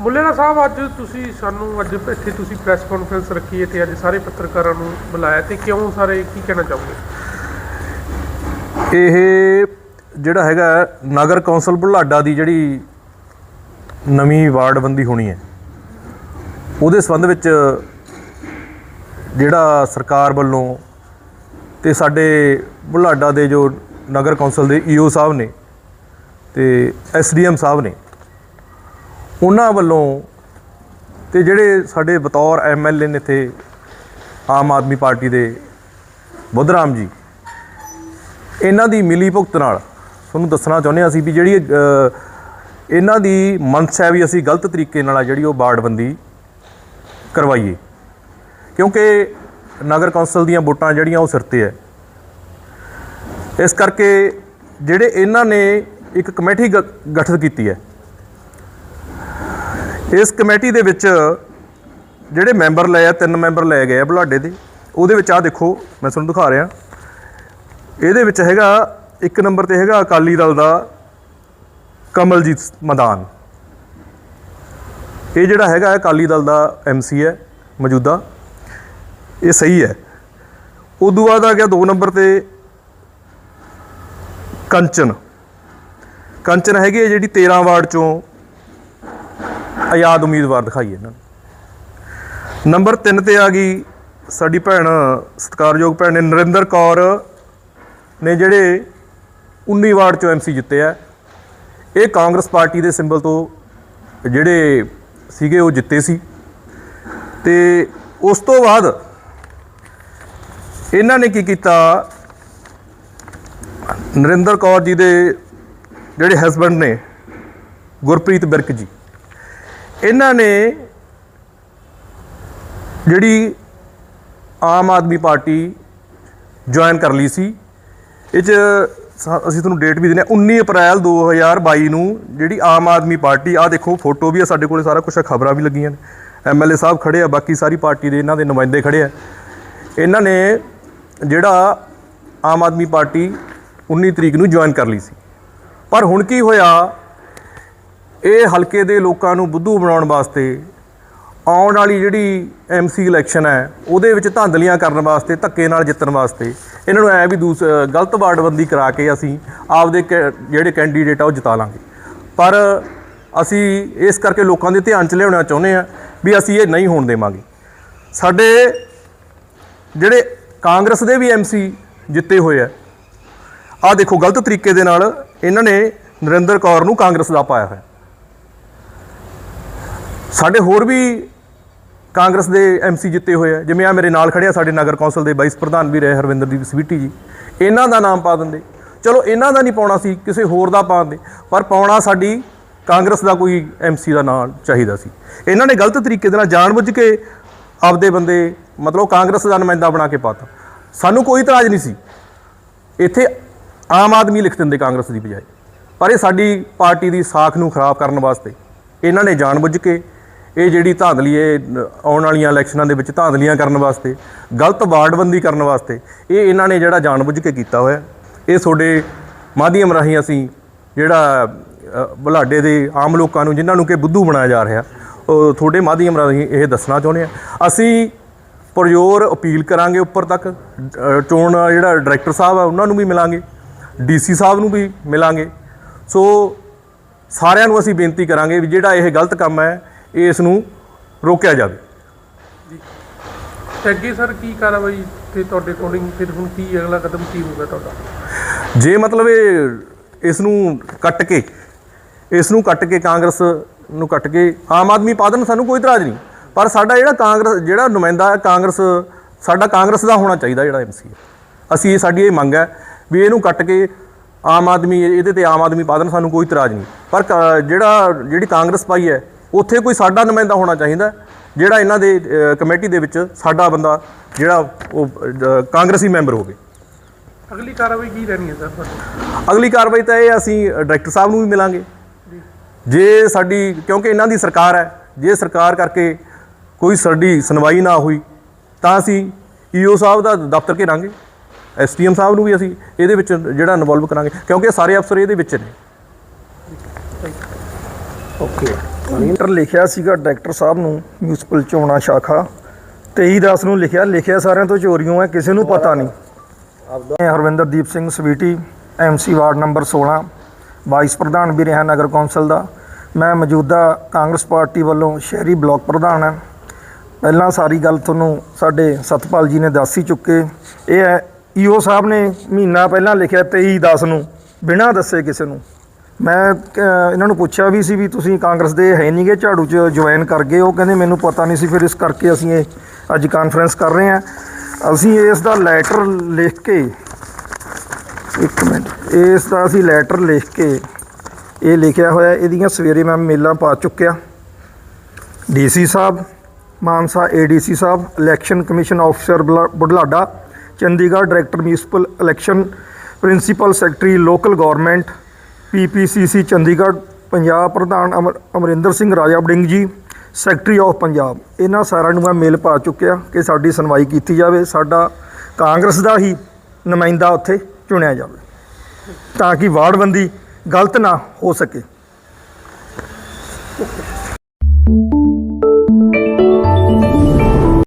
ਮੁੱਲੇਰਾ ਸਾਹਿਬ, ਅੱਜ ਤੁਸੀਂ ਸਾਨੂੰ, ਅੱਜ ਇੱਥੇ ਤੁਸੀਂ ਪ੍ਰੈਸ ਕਾਨਫਰੰਸ ਰੱਖੀ ਹੈ ਤੇ ਅੱਜ ਸਾਰੇ ਪੱਤਰਕਾਰਾਂ ਨੂੰ ਬੁਲਾਇਆ ਤੇ ਕਿਉਂ ਸਾਰੇ, ਕੀ ਕਹਿਣਾ ਚਾਹੋਗੇ? ਇਹ ਜਿਹੜਾ ਹੈਗਾ ਨਗਰ ਕੌਂਸਲ ਬੁਲਾਡਾ ਦੀ ਜਿਹੜੀ ਨਵੀਂ ਵਾਰਡਬੰਦੀ ਹੋਣੀ ਹੈ, ਉਹਦੇ ਸੰਬੰਧ ਵਿੱਚ ਜਿਹੜਾ ਸਰਕਾਰ ਵੱਲੋਂ ਤੇ ਸਾਡੇ ਬੁਲਾਡਾ ਦੇ ਜੋ ਨਗਰ ਕੌਂਸਲ ਦੇ ਈਓ ਸਾਹਿਬ ਨੇ ਤੇ ਐਸਡੀਐਮ ਸਾਹਿਬ ਨੇ ਉਹਨਾਂ ਵੱਲੋਂ ਤੇ ਜਿਹੜੇ ਸਾਡੇ ਬਤੌਰ ਐਮਐਲਏ ਨੇ ਇੱਥੇ ਆਮ ਆਦਮੀ ਪਾਰਟੀ ਦੇ ਬੁੱਧਰਾਮ ਜੀ, ਇਹਨਾਂ ਦੀ ਮਿਲੀ ਭੁਗਤ ਨਾਲ ਤੁਹਾਨੂੰ ਦੱਸਣਾ ਚਾਹੁੰਦੇ ਹਾਂ ਅਸੀਂ ਵੀ ਜਿਹੜੀ ਇਹਨਾਂ ਦੀ ਮਨਸ਼ਾ ਹੈ ਵੀ ਅਸੀਂ ਗਲਤ ਤਰੀਕੇ ਨਾਲ ਆ ਜਿਹੜੀ ਉਹ ਬਾੜਬੰਦੀ ਕਰਵਾਈਏ। ਕਿਉਂਕਿ ਨਗਰ ਕੌਂਸਲ ਦੀਆਂ ਵੋਟਾਂ ਜਿਹੜੀਆਂ ਉਹ ਸਿਰ ਤੇ ਹੈ। ਇਸ ਕਰਕੇ ਜਿਹੜੇ ਇਹਨਾਂ ਨੇ ਇੱਕ ਕਮੇਟੀ ਗ- ਗਠਿਤ ਕੀਤੀ ਹੈ ਇਸ ਕਮੇਟੀ ਦੇ ਵਿੱਚ ਜਿਹੜੇ ਮੈਂਬਰ ਲਏ ਆ, ਤਿੰਨ ਮੈਂਬਰ ਲਏ ਗਏ ਆ ਬੁਲਾਡੇ ਦੇ, ਉਹਦੇ ਵਿੱਚ ਆ ਦੇਖੋ, ਮੈਂ ਤੁਹਾਨੂੰ ਦਿਖਾ ਰਿਹਾ। ਇਹਦੇ ਵਿੱਚ ਹੈਗਾ, ਇੱਕ ਨੰਬਰ ਤੇ ਹੈਗਾ ਅਕਾਲੀ ਦਲ ਦਾ ਕਮਲਜੀਤ ਮਦਾਨ। ਇਹ ਜਿਹੜਾ ਹੈਗਾ, ਅਕਾਲੀ ਦਲ ਦਾ ਐਮਸੀ ਹੈ, ਮੌਜੂਦਾ। ਇਹ ਸਹੀ ਹੈ। ਉਦੋਂ ਬਾਅਦ ਆ ਗਿਆ 2 ਨੰਬਰ ਤੇ ਕੰਚਨ। ਕੰਚਨ ਹੈਗੇ ਹੈ ਜਿਹੜੀ 13 ਵਾਰਡ ਚੋਂ ਆਜ਼ਾਦ ਉਮੀਦਵਾਰ ਦਿਖਾਈ ਇਹਨਾਂ ਨੂੰ। ਨੰਬਰ 3 ਤੇ ਆ ਗਈ ਸਾਡੀ ਭੈਣ, ਸਤਿਕਾਰਯੋਗ ਭੈਣ ਨੇ ਨਰਿੰਦਰ ਕੌਰ ਨੇ ਜਿਹੜੇ 19 ਵਾਰਡ ਚੋਂ ਐਮਸੀ ਜਿੱਤੇ ਆ। ਇਹ ਕਾਂਗਰਸ ਪਾਰਟੀ ਦੇ ਸਿੰਬਲ ਤੋਂ ਜਿਹੜੇ ਸੀਗੇ ਉਹ ਜਿੱਤੇ ਸੀ। ਤੇ ਉਸ ਤੋਂ ਬਾਅਦ ਇਹਨਾਂ ਨੇ ਕੀ ਕੀਤਾ? ਨਰਿੰਦਰ ਕੌਰ ਜੀ ਦੇ ਜਿਹੜੇ ਹਸਬੰਡ ਨੇ ਗੁਰਪ੍ਰੀਤ ਬਿਰਕ ਜੀ ਇਹਨਾਂ ਨੇ ਜਿਹੜੀ ਆਮ ਆਦਮੀ ਪਾਰਟੀ ਜੁਆਇਨ ਕਰ ਲਈ ਸੀ। ਇਹ 'ਚ ਅਸੀਂ ਤੁਹਾਨੂੰ ਡੇਟ ਵੀ ਦਿੰਦੇ ਹਾਂ। 19 ਅਪ੍ਰੈਲ 2022 ਨੂੰ ਜਿਹੜੀ ਆਮ ਆਦਮੀ ਪਾਰਟੀ ਆ ਦੇਖੋ ਫੋਟੋ ਵੀ ਆ, ਸਾਡੇ ਕੋਲੇ ਸਾਰਾ ਕੁਝ ਖਬਰਾਂ ਵੀ ਲੱਗੀਆਂ ਨੇ। ਐਮਐਲਏ ਸਾਹਿਬ ਖੜੇ ਆ, ਬਾਕੀ ਸਾਰੀ ਪਾਰਟੀ ਦੇ ਇਹਨਾਂ ਦੇ ਨੁਮਾਇੰਦੇ ਖੜੇ ਆ। ਇਹਨਾਂ ਨੇ ਜਿਹੜਾ ਆਮ ਆਦਮੀ ਪਾਰਟੀ 19 ਤਰੀਕ ਨੂੰ ਜੁਆਇਨ ਕਰ ਲਈ ਸੀ। ਪਰ ਹੁਣ ਕੀ ਹੋਇਆ? ਇਹ ਹਲਕੇ ਦੇ ਲੋਕਾਂ ਨੂੰ ਬੁੱਧੂ ਬਣਾਉਣ ਵਾਸਤੇ ਆਉਣ ਵਾਲੀ ਜਿਹੜੀ ਐਮਸੀ ਇਲੈਕਸ਼ਨ ਹੈ, ਉਹਦੇ ਵਿੱਚ ਧਾਂਦਲੀਆਂ ਕਰਨ ਵਾਸਤੇ, ਧੱਕੇ ਨਾਲ ਜਿੱਤਣ ਵਾਸਤੇ, ਇਹਨਾਂ ਨੂੰ ਐ ਵੀ ਦੂਸ, ਗਲਤ ਵਾਰਡਬੰਦੀ ਕਰਾ ਕੇ ਅਸੀਂ ਆਪਦੇ ਕੈ- ਜਿਹੜੇ ਕੈਂਡੀਡੇਟ ਆ ਉਹ ਜਿਤਾ ਲਾਂਗੇ। ਪਰ ਅਸੀਂ ਇਸ ਕਰਕੇ ਲੋਕਾਂ ਦੇ ਧਿਆਨ ਚ ਲਿਆਉਣਾ ਚਾਹੁੰਦੇ ਆ ਵੀ ਅਸੀਂ ਇਹ ਨਹੀਂ ਹੋਣ ਦੇਵਾਂਗੇ। ਸਾਡੇ ਜਿਹੜੇ ਕਾਂਗਰਸ ਦੇ ਵੀ ਐਮਸੀ ਜਿੱਤੇ ਹੋਏ ਆ ਆ ਦੇਖੋ ਗਲਤ ਤਰੀਕੇ ਦੇ ਨਾਲ ਇਹਨਾਂ ਨੇ ਨਰਿੰਦਰ ਕੌਰ ਨੂੰ ਕਾਂਗਰਸ ਦਾ ਪਾਇਆ ਹੋਇਆ। ਸਾਡੇ ਹੋਰ ਵੀ ਕਾਂਗਰਸ ਦੇ ਐਮਸੀ ਜਿੱਤੇ ਹੋਏ ਆ। ਜਿਵੇਂ ਆ ਮੇਰੇ ਨਾਲ ਖੜਿਆ ਸਾਡੇ ਨਗਰ ਕੌਂਸਲ ਦੇ ਵਾਈਸ ਪ੍ਰਧਾਨ ਵੀ ਰਹੇ ਹਰਵਿੰਦਰਦੀਪ ਸਵੀਟੀ ਜੀ। ਇਹਨਾਂ ਦਾ ਨਾਮ ਪਾ ਦਿੰਦੇ। ਚਲੋ, ਇਹਨਾਂ ਦਾ ਨਹੀਂ ਪਾਉਣਾ ਸੀ, ਕਿਸੇ ਹੋਰ ਦਾ ਪਾ ਦਿੰਦੇ। ਪਰ ਪਾਉਣਾ ਸਾਡੀ ਕਾਂਗਰਸ ਦਾ ਕੋਈ ਐਮਸੀ ਦਾ ਨਾਮ ਚਾਹੀਦਾ ਸੀ। ਇਹਨਾਂ ਨੇ ਗਲਤ ਤਰੀਕੇ ਦੇ ਨਾਲ ਜਾਣਬੁੱਝ ਕੇ ਆਪਦੇ ਬੰਦੇ, ਮਤਲਬ ਕਾਂਗਰਸ ਦਾ ਨੁਮਾਇੰਦਾ ਬਣਾ ਕੇ ਪਾਤਾ। ਸਾਨੂੰ ਕੋਈ ਇਤਰਾਜ਼ ਨਹੀਂ ਸੀ। ਇੱਥੇ ਆਮ ਆਦਮੀ ਲਿਖ ਦਿੰਦੇ ਕਾਂਗਰਸ ਦੀ ਬਜਾਏ। ਪਰ ਇਹ ਸਾਡੀ ਪਾਰਟੀ ਦੀ ਸਾਖ ਨੂੰ ਖਰਾਬ ਕਰਨ ਵਾਸਤੇ ਇਹਨਾਂ ਨੇ ਜਾਣਬੁੱਝ ਕੇ ਇਹ ਜਿਹੜੀ ਧਾਂਦਲੀ ਇਹ ਆਉਣ ਵਾਲੀਆਂ ਇਲੈਕਸ਼ਨਾਂ ਦੇ ਵਿੱਚ ਧਾਂਦਲੀਆਂ ਕਰਨ ਵਾਸਤੇ, ਗਲਤ ਵਾਰਡਬੰਦੀ ਕਰਨ ਵਾਸਤੇ, ਇਹ ਇਹਨਾਂ ਨੇ ਜਿਹੜਾ ਜਾਣਬੁੱਝ ਕੇ ਕੀਤਾ ਹੋਇਆ। ਇਹ ਤੁਹਾਡੇ ਮਾਧਿਅਮ ਰਾਹੀਂ ਅਸੀਂ ਜਿਹੜਾ ਬੁਲਾਡੇ ਦੇ ਆਮ ਲੋਕਾਂ ਨੂੰ, ਜਿਨ੍ਹਾਂ ਨੂੰ ਕਿ ਬੁੱਧੂ ਬਣਾਇਆ ਜਾ ਰਿਹਾ, ਉਹ ਤੁਹਾਡੇ ਮਾਧਿਅਮ ਰਾਹੀਂ ਇਹ ਦੱਸਣਾ ਚਾਹੁੰਦੇ ਆ। ਅਸੀਂ ਪੁਰਜੋਰ ਅਪੀਲ ਕਰਾਂਗੇ ਉੱਪਰ ਤੱਕ ਚੋਣ ਜਿਹੜਾ ਡਾਇਰੈਕਟਰ ਸਾਹਿਬ ਆ, ਉਹਨਾਂ ਨੂੰ ਵੀ ਮਿਲਾਂਗੇ, ਡੀਸੀ ਸਾਹਿਬ ਨੂੰ ਵੀ ਮਿਲਾਂਗੇ। ਸੋ ਸਾਰਿਆਂ ਨੂੰ ਅਸੀਂ ਬੇਨਤੀ ਕਰਾਂਗੇ ਵੀ ਜਿਹੜਾ ਇਹ ਗਲਤ ਕੰਮ ਹੈ ਇਸ ਨੂੰ ਰੋਕਿਆ ਜਾਵੇ। ਅੱਗੇ ਸਰ ਕੀ ਕਾਰਵਾਈ ਤੇ ਤੁਹਾਡੇ ਅਕੋਰਡਿੰਗ ਫਿਰ ਹੁਣ ਕੀ ਅਗਲਾ ਕਦਮ ਕੀ ਹੋਊਗਾ ਤੁਹਾਡਾ? ਜੇ ਮਤਲਬ ਇਹ ਇਸ ਨੂੰ ਕੱਟ ਕੇ ਇਸ ਨੂੰ ਕੱਟ ਕੇ ਕਾਂਗਰਸ ਨੂੰ ਕੱਟ ਕੇ ਆਮ ਆਦਮੀ ਪਾਦਨ ਸਾਨੂੰ ਕੋਈ ਇਤਰਾਜ਼ ਨਹੀਂ। ਪਰ ਸਾਡਾ ਜਿਹੜਾ ਕਾਂਗਰਸ ਜਿਹੜਾ ਨੁਮਾਇੰਦਾ ਹੈ ਕਾਂਗਰਸ ਸਾਡਾ ਕਾਂਗਰਸ ਦਾ ਹੋਣਾ ਚਾਹੀਦਾ ਜਿਹੜਾ ਐਮਸੀ ਅਸੀਂ ਇਹ ਸਾਡੀ ਇਹ ਮੰਗ ਹੈ ਵੀ ਇਹਨੂੰ ਕੱਟ ਕੇ ਆਮ ਆਦਮੀ ਇਹਦੇ ਤੇ ਆਮ ਆਦਮੀ ਪਾਦਨ ਸਾਨੂੰ ਕੋਈ ਇਤਰਾਜ਼ ਨਹੀਂ। ਪਰ ਜਿਹੜਾ ਜਿਹੜੀ ਕਾਂਗਰਸ ਪਾਈ ਹੈ ਉੱਥੇ ਕੋਈ ਸਾਡਾ ਨੁਮਾਇੰਦਾ ਹੋਣਾ ਚਾਹੀਦਾ ਜਿਹੜਾ ਇਹਨਾਂ ਦੇ ਕਮੇਟੀ ਦੇ ਵਿੱਚ ਸਾਡਾ ਬੰਦਾ ਜਿਹੜਾ ਉਹ ਕਾਂਗਰਸੀ ਮੈਂਬਰ ਹੋਵੇ। ਅਗਲੀ ਕਾਰਵਾਈ ਕੀ ਰਹਿਣੀ ਹੈ ਸਰ? ਅਗਲੀ ਕਾਰਵਾਈ ਤਾਂ ਇਹ ਅਸੀਂ ਡਾਇਰੈਕਟਰ ਸਾਹਿਬ ਨੂੰ ਵੀ ਮਿਲਾਂਗੇ। ਜੇ ਸਾਡੀ ਕਿਉਂਕਿ ਇਹਨਾਂ ਦੀ ਸਰਕਾਰ ਹੈ ਜੇ ਸਰਕਾਰ ਕਰਕੇ ਕੋਈ ਸਾਡੀ ਸੁਣਵਾਈ ਨਾ ਹੋਈ ਤਾਂ ਅਸੀਂ ਈਓ ਸਾਹਿਬ ਦਾ ਦਫ਼ਤਰ ਘੇਰਾਂਗੇ ਐਸਟੀਐਮ ਸਾਹਿਬ ਨੂੰ ਵੀ ਅਸੀਂ ਇਹਦੇ ਵਿੱਚ ਜਿਹੜਾ ਇਨਵੋਲਵ ਕਰਾਂਗੇ ਕਿਉਂਕਿ ਸਾਰੇ ਅਫਸਰ ਇਹਦੇ ਵਿੱਚ ਨੇ। ਓਕੇ। ਲੈਟਰ ਲਿਖਿਆ ਸੀਗਾ ਡਾਇਰੈਕਟਰ ਸਾਹਿਬ ਨੂੰ ਮਿਊਨਿਸਪਲ ਚੋਣਾਂ ਸ਼ਾਖਾ। 23 ਦਸ ਨੂੰ ਲਿਖਿਆ ਲਿਖਿਆ ਸਾਰਿਆਂ ਤੋਂ ਚੋਰੀਆਂ ਹੈ ਕਿਸੇ ਨੂੰ ਪਤਾ ਨਹੀਂ। ਮੈਂ Harvinderdeep Singh Sweety MC ward number 16 vice ਪ੍ਰਧਾਨ ਵੀ ਰਿਹਾ ਨਗਰ ਕੌਂਸਲ ਦਾ। ਮੈਂ ਮੌਜੂਦਾ ਕਾਂਗਰਸ ਪਾਰਟੀ ਵੱਲੋਂ ਸ਼ਹਿਰੀ ਬਲਾਕ ਪ੍ਰਧਾਨ ਹਾਂ। ਪਹਿਲਾਂ ਸਾਰੀ ਗੱਲ ਤੁਹਾਨੂੰ ਸਾਡੇ ਸਤਪਾਲ ਜੀ ਨੇ ਦੱਸ ਹੀ ਚੁੱਕੇ। ਇਹ ਹੈ ਈਓ ਸਾਹਿਬ ਨੇ ਮਹੀਨਾ ਪਹਿਲਾਂ ਲਿਖਿਆ 23 ਦਸ ਨੂੰ ਬਿਨਾਂ ਦੱਸੇ ਕਿਸੇ ਨੂੰ। ਮੈਂ ਇਹਨਾਂ ਨੂੰ ਪੁੱਛਿਆ ਵੀ ਸੀ ਵੀ ਤੁਸੀਂ ਕਾਂਗਰਸ ਦੇ ਹੈ ਨਹੀਂਗੇ ਝਾੜੂ 'ਚ ਜੁਆਇਨ ਕਰ ਗਏ ਉਹ ਕਹਿੰਦੇ ਮੈਨੂੰ ਪਤਾ ਨਹੀਂ ਸੀ, ਫਿਰ ਇਸ ਕਰਕੇ ਅਸੀਂ ਇਹ ਅੱਜ ਕਾਨਫਰੰਸ ਕਰ ਰਹੇ ਹਾਂ। ਅਸੀਂ ਇਸ ਦਾ ਲੈਟਰ ਲਿਖ ਕੇ, ਇੱਕ ਮਿੰਟ, ਇਸ ਦਾ ਅਸੀਂ ਲੈਟਰ ਲਿਖ ਕੇ ਇਹ ਲਿਖਿਆ ਹੋਇਆ, ਇਹਦੀਆਂ ਸਵੇਰੇ ਮੈਂ ਮੇਲਾਂ ਪਾ ਚੁੱਕਿਆ। ਡੀਸੀ ਸਾਹਿਬ, ਮਾਨਸਾ ਏਡੀਸੀ ਸਾਹਿਬ ਇਲੈਕਸ਼ਨ ਕਮਿਸ਼ਨ ਆਫੀਸਰ ਬੁਲਾ- Budhlada, Chandigarh director municipal election principal secretary local government PPCC Chandigarh, Punjab ਪ੍ਰਧਾਨ ਅਮਰ ਅਮਰਿੰਦਰ ਸਿੰਘ ਰਾਜਾ ਵੜਿੰਗ ਜੀ, ਸੈਕਟਰੀ ਆਫ ਪੰਜਾਬ। ਇਹਨਾਂ ਸਾਰਿਆਂ ਨੂੰ ਮੈਂ ਮੇਲ ਪਾ ਚੁੱਕਿਆ ਕਿ ਸਾਡੀ ਸੁਣਵਾਈ ਕੀਤੀ ਜਾਵੇ, ਸਾਡਾ ਕਾਂਗਰਸ ਦਾ ਹੀ ਨੁਮਾਇੰਦਾ ਉੱਥੇ ਚੁਣਿਆ ਜਾਵੇ, ਤਾਂ ਕਿ ਵਾਰਡਬੰਦੀ ਗਲਤ ਨਾ ਹੋ ਸਕੇ।